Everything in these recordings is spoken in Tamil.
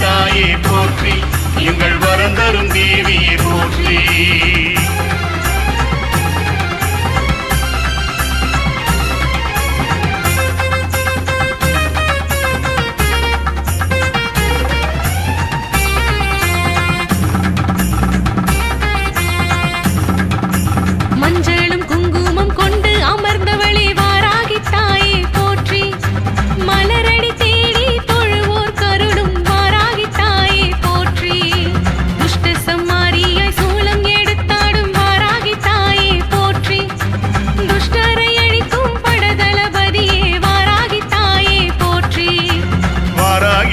தாயே போற்றி எங்கள் வரந்தரும் தேவியை போற்றி.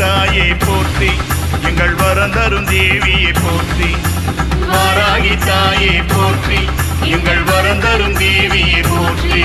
தாயே போற்றி எங்கள் வரந்தரும் தேவியை போற்றி. வாராகி தாயே போற்றி எங்கள் வரந்தரும் தேவியை போற்றி.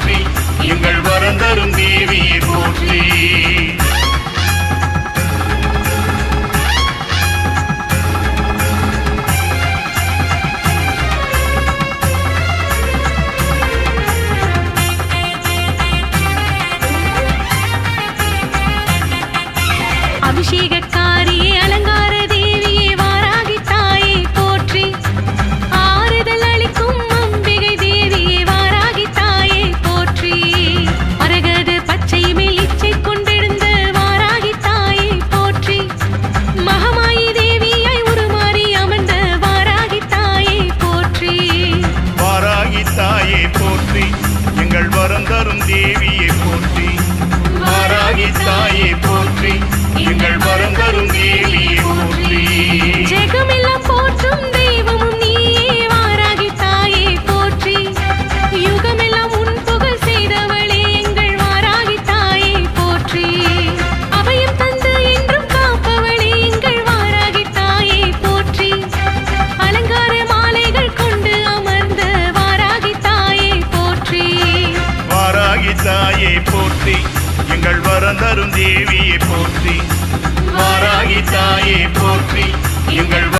போற்றி எங்கள் வரந்தரும் தேவியை போற்றி.